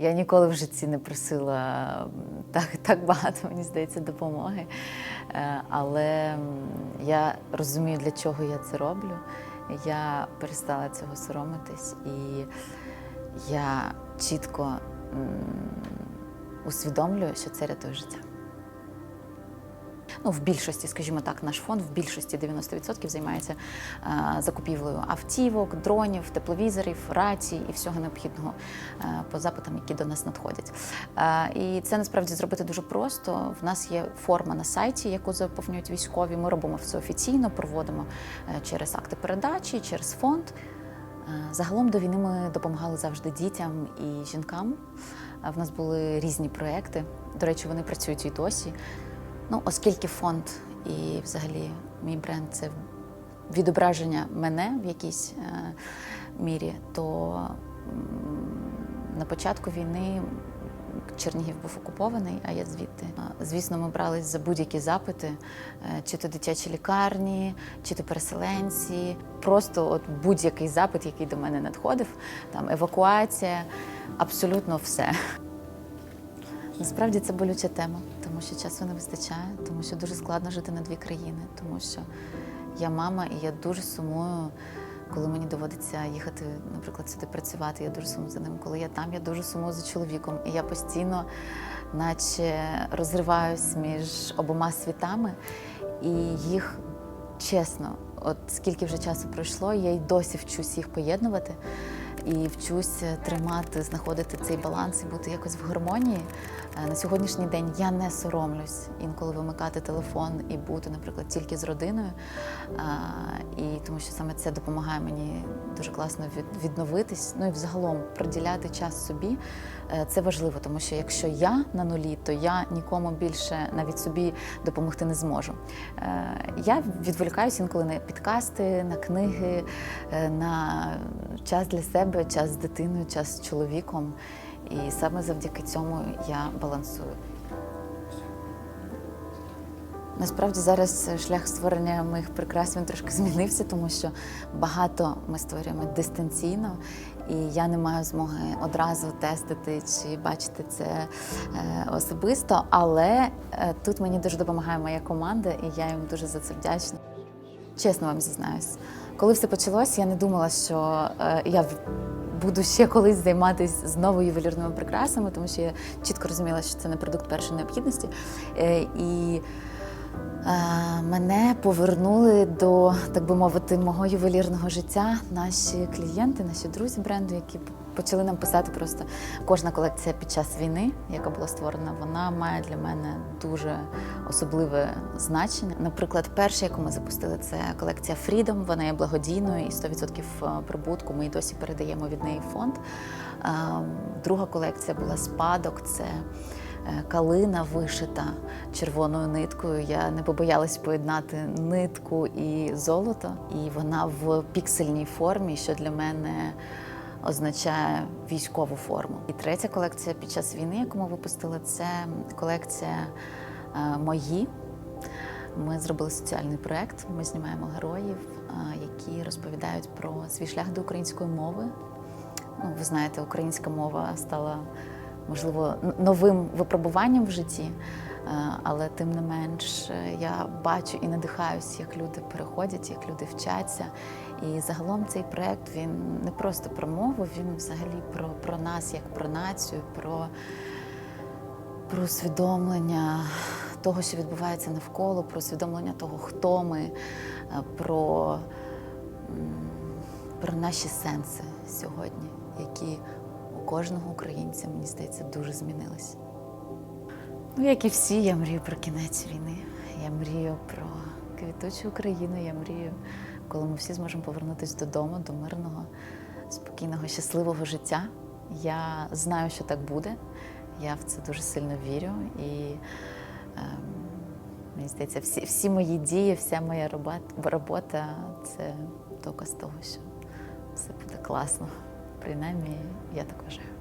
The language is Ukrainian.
Я ніколи в житті не просила так, так багато, мені здається, допомоги. Е, Але я розумію, для чого я це роблю. Я перестала цього соромитись, і я чітко усвідомлюю, що це рятує життя. Ну, в більшості, скажімо так, наш фонд в більшості 90% займається е, закупівлею автівок, дронів, тепловізорів, рацій і всього необхідного е, по запитам, які до нас надходять. Е, і це насправді зробити дуже просто. В нас є форма на сайті, яку заповнюють військові. Ми робимо це офіційно, проводимо через акти передачі, через фонд. Загалом до війни ми допомагали завжди дітям і жінкам. В нас були різні проекти. До речі, вони працюють і досі. Ну, оскільки фонд і взагалі мій бренд це відображення мене в якійсь е, мірі, то на початку війни Чернігів був окупований, а я звідти. Звісно, ми брались за будь-які запити, е, чи то дитячі лікарні, чи то переселенці. Просто от будь-який запит, який до мене надходив, там евакуація, абсолютно все. Насправді це болюча тема, тому що часу не вистачає, тому що дуже складно жити на дві країни, тому що я мама і я дуже сумую, коли мені доводиться їхати, наприклад, сюди працювати. Я дуже сумую за ним. Коли я там, я дуже сумую за чоловіком. І я постійно, наче розриваюсь між обома світами, і їх чесно, от скільки вже часу пройшло, я й досі вчусь їх поєднувати і вчусь тримати, знаходити цей баланс і бути якось в гармонії. Е, На сьогоднішній день я не соромлюсь інколи вимикати телефон і бути, наприклад, тільки з родиною. І тому що саме це допомагає мені дуже класно відновитись. Ну і взагалом приділяти час собі. Е, Це важливо, тому що якщо я на нулі, то я нікому більше навіть собі допомогти не зможу. Е, Я відволікаюся інколи на підкасти, на книги, е, на час для себе, час з дитиною, час з чоловіком. І саме завдяки цьому я балансую. Насправді зараз шлях створення моїх прикрас він трошки змінився, тому що багато ми створюємо дистанційно, і я не маю змоги одразу тестити чи бачити це е, особисто. Але е, тут мені дуже допомагає моя команда, і я їм дуже за це вдячна. Чесно вам зізнаюсь, коли все почалось, я не думала, що е, я буду ще колись займатися знову ювелірними прикрасами, тому що я чітко розуміла, що це не продукт першої необхідності. Е, і мене повернули до, так би мовити, мого ювелірного життя наші клієнти, наші друзі бренду, які почали нам писати просто кожна колекція під час війни, яка була створена, вона має для мене дуже особливе значення. Наприклад, перша, яку ми запустили, це колекція Freedom. Вона є благодійною і 100% прибутку ми і досі передаємо від неї фонд. Е, Друга колекція була спадок. Це е, калина вишита червоною ниткою. Я не побоялась поєднати нитку і золото, і вона в піксельній формі, що для мене означає військову форму. І третя колекція під час війни, яку ми випустили, це колекція е, мої. Ми зробили соціальний проект. Ми знімаємо героїв, е, які розповідають про свій шлях до української мови. Ну, ви знаєте, українська мова стала можливо новим випробуванням в житті, е, але тим не менш е, я бачу і надихаюсь, як люди переходять, як люди вчаться. І загалом цей проект він не просто про мову, він взагалі про, про нас, як про націю, про, про усвідомлення того, що відбувається навколо, про усвідомлення того, хто ми, е, про, про наші сенси сьогодні, які кожного українця, мені здається, дуже змінились. Ну, як і всі, я мрію про кінець війни. Я мрію про квітучу Україну. Я мрію, коли ми всі зможемо повернутися додому, до мирного, спокійного, щасливого життя. Я знаю, що так буде. Я в це дуже сильно вірю. І ем, мені здається, всі, всі мої дії, вся моя робота це доказ того, що все буде класно. Принаймні, я так вважаю.